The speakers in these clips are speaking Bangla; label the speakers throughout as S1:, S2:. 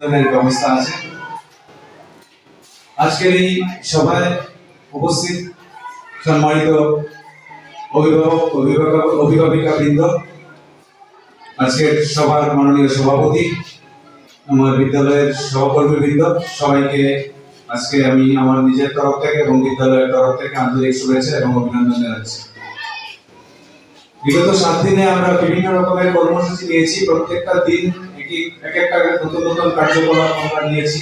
S1: ব্যবস্থা আছে। আজকের এই সভায় উপস্থিত সম্মানিত অভিভাবক অভিভাবক অভিভাবিকা বৃন্দ আজকের সভার মাননীয় সভাপতি, আমার বিদ্যালয়ের সহকর্মী বৃন্দ সবাইকে আজকে আমি আমার নিজের তরফ থেকে এবং বিদ্যালয়ের তরফ থেকে আন্তরিক শুভেচ্ছা এবং অভিনন্দন জানাচ্ছি। বিগত সাত দিনে আমরা বিভিন্ন রকমের কর্মসূচি নিয়েছি। প্রত্যেকটা দিন এক একটা নতুন নতুন কার্যকলাপ নিয়েছি।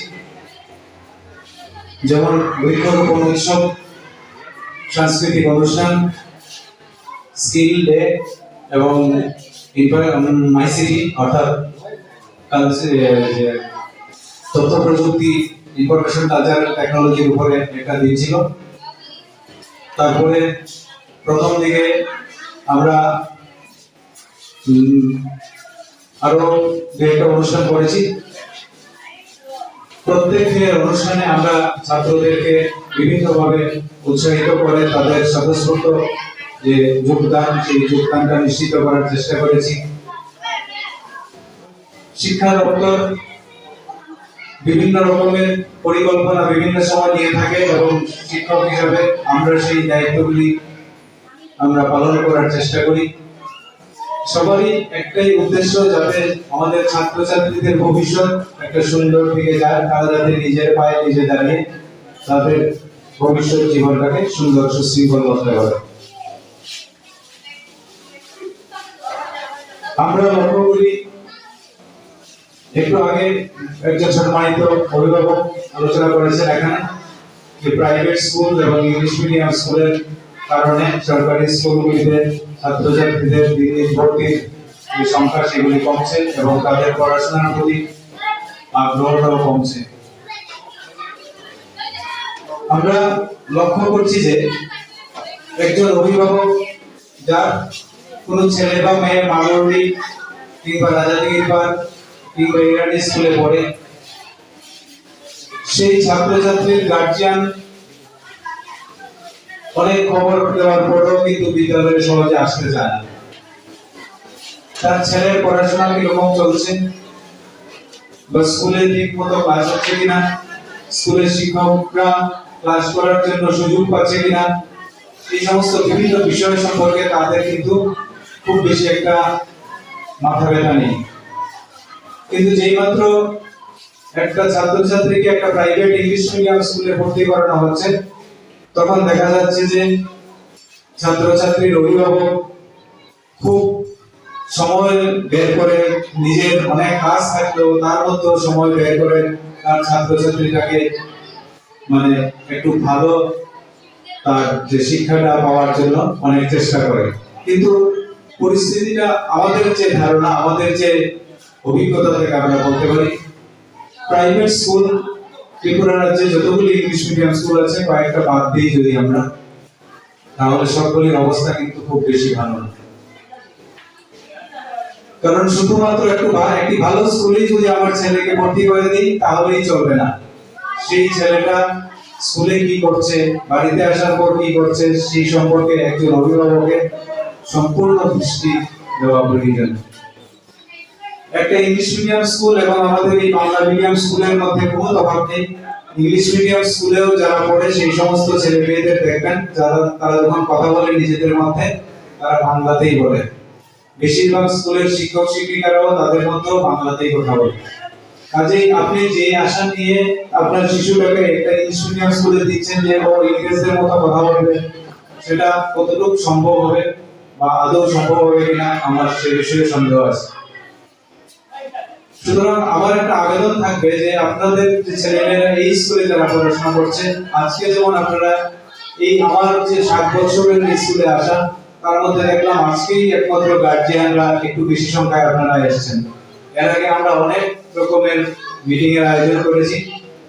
S1: যেমন বৃক্ষরোপণ উৎসব, সাংস্কৃতিক অনুষ্ঠান, স্কিল ডে এবং মাইসিটি অর্থাৎ তথ্য প্রযুক্তি ইনফরমেশন কালচার টেকনোলজির উপরে একটা দিন ছিল। তারপরে প্রথম দিকে আমরা আরও দু একটা অনুষ্ঠান করেছি। প্রত্যেক অনুষ্ঠানে আমরা ছাত্রদেরকে বিভিন্নভাবে উৎসাহিত করে তাদের স্বতঃস্ফূর্ত যে যোগদান, সেই যোগদানটা নিশ্চিত করার চেষ্টা করেছি। শিক্ষা দপ্তর বিভিন্ন রকমের পরিকল্পনা বিভিন্ন সময় নিয়ে থাকে এবং শিক্ষক হিসাবে আমরা সেই দায়িত্বগুলি আমরা পালন করার চেষ্টা করি। সবারই একটাই উদ্দেশ্য যাতে আমাদের ছাত্রছাত্রীদের ভবিষ্যৎ একটা সুন্দর দিকে যায়, তারা যাতে নিজের পায়ে নিজে দাঁড়িয়ে তাদের ভবিষ্যৎ জীবনটাকে সুন্দর সুশৃঙ্খল করতে পারে আমরা লক্ষ্য করি, একটু আগে একজন সম্মানিত অভিভাবক আলোচনা করেছেন এখানে যে প্রাইভেট স্কুল এবং ইংলিশ মিডিয়াম স্কুলের কারণে সরকারি স্কুলগুলিতে ছাত্রছাত্রীদের সংখ্যা সেগুলি কমছে এবং তাদের পড়াশোনার প্রতি আগ্রহটাও কমছে। আমরা লক্ষ্য করছি যে একজন অভিভাবক যার কোনো ছেলে বা মেয়ে মামুলি কিংবা রাজাদিগির পার কিংবা ইরানি স্কুলে পড়ে, সেই ছাত্রছাত্রীর গার্জিয়ান অনেক খবর দেওয়ার পরেও কিন্তু বিদ্যালয়ে সহজে আসতে চায় তার ছেলের পড়াশোনা কীরকম চলছে? বা স্কুলে ঠিক মতো ক্লাস হচ্ছে কিনা? স্কুলের শিক্ষকরা ক্লাস করার জন্য সুযোগ পাচ্ছে কিনা? এই সমস্ত বিভিন্ন বিষয় সম্পর্কে তাদের কিন্তু খুব বেশি একটা মাথা ব্যথা নেই। কিন্তু যেই মাত্র একটা ছাত্রছাত্রীকে একটা প্রাইভেট ইংলিশ মিডিয়াম স্কুলে ভর্তি করানো হচ্ছে তখন দেখা যাচ্ছে যে ছাত্রছাত্রীর অভিভাবক খুব সময় বের করে, নিজের অনেক কাজ থাকলেও তার মধ্যেও সময় বের করে তার ছাত্রছাত্রীটাকে মানে একটু ভালো তার যে শিক্ষাটা পাওয়ার জন্য অনেক চেষ্টা করে। কিন্তু পরিস্থিতিটা, আমাদের যে ধারণা, আমাদের যে অভিজ্ঞতা থেকে আমরা বলতে পারি প্রাইভেট স্কুল ত্রিপুরা রাজ্যে যতগুলি ইংলিশ মিডিয়াম স্কুল আছে, কয়েকটা বাদ দিই যদি আমরা। তাহলে সবগুলির অবস্থা কিন্তু খুব বেশি ভালো না। কারণ শুধুমাত্র একটু একটি ভালো স্কুলে যদি আমার ছেলেকে ভর্তি করে দিই, তাহলেই চলবে না। সেই ছেলেটা স্কুলে কি করছে, বাড়িতে আসার পর কি করছে, সেই সম্পর্কে একজন অভিভাবকের সম্পূর্ণ দৃষ্টি দেওয়া প্রয়োজন। একটা ইংলিশ মিডিয়াম স্কুল এবং আমাদের এই বাংলা মিডিয়াম স্কুলের মধ্যে কোনো তফাৎ নেই ইংলিশ মিডিয়াম স্কুলেও যারা পড়ে, সেই সমস্ত ছেলে মেয়েদের দেখবেন, যারা, তারা যখন কথা বলে নিজেদের মধ্যে, তারা বাংলাতেই বলে। বেশিরভাগ স্কুলের শিক্ষক শিক্ষিকারাও তাদের মধ্যেও বাংলাতেই কথা বলে। কাজেই আপনি যে আশা নিয়ে আপনার শিশুটাকে একটা ইংলিশ মিডিয়াম স্কুলে দিচ্ছেন যে ও ইংরেজদের মতো কথা বলবে, সেটা কতটুকু সম্ভব হবে বা আদৌ সম্ভব হবে কিনা, আমার সে বিষয়ে সন্দেহ আছে। সুতরাং আমার একটা আবেদন থাকবে যে আপনাদের যে ছেলেমেয়েরা এই স্কুলে যারা পড়াশোনা করছে, আজকে যেমন আপনারা এই আমার যে সাত বছরের স্কুলে আসা, তার মধ্যে দেখলাম আজকেই একমাত্র গার্জিয়ানরা একটু বেশি সংখ্যায় আপনারা এসেছেন। এর আগে আমরা অনেক রকমের মিটিং এর আয়োজন করেছি,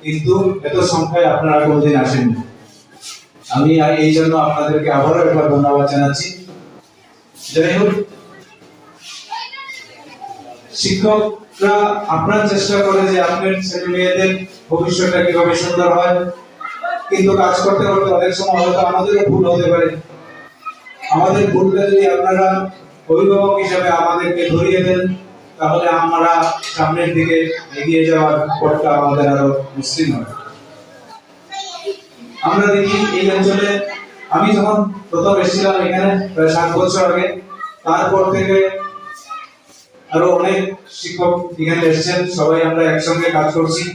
S1: কিন্তু এত সংখ্যায় আপনারা কোনোদিন আসেননি। আমি এই জন্য আপনাদেরকে আবারও একবার ধন্যবাদ জানাচ্ছি। যাই হোক শিক্ষকরা আপনার চেষ্টা করে যে আপনার ছেলে মেয়েদের ভবিষ্যৎটা কীভাবে সুন্দর হয়। কিন্তু কাজ করতে করতে অনেক সময় হয়তো আমাদেরও ভুল হতে পারে। আমাদের ভুলটা যদি আপনারা অভিভাবক হিসাবে আমাদেরকে ধরিয়ে দেন, তাহলে আমরা সামনের দিকে এগিয়ে যাওয়ার পথটা আমাদের আরও মসৃণ হবে। আমরা দেখি এই অঞ্চলে আমি যখন প্রথম এসেছিলাম এখানে, প্রায় সাত বছর আগে, তারপর থেকে আরও অনেক শিক্ষক এখানে এসেছেন সবাই আমরা একসঙ্গে কাজ করছি।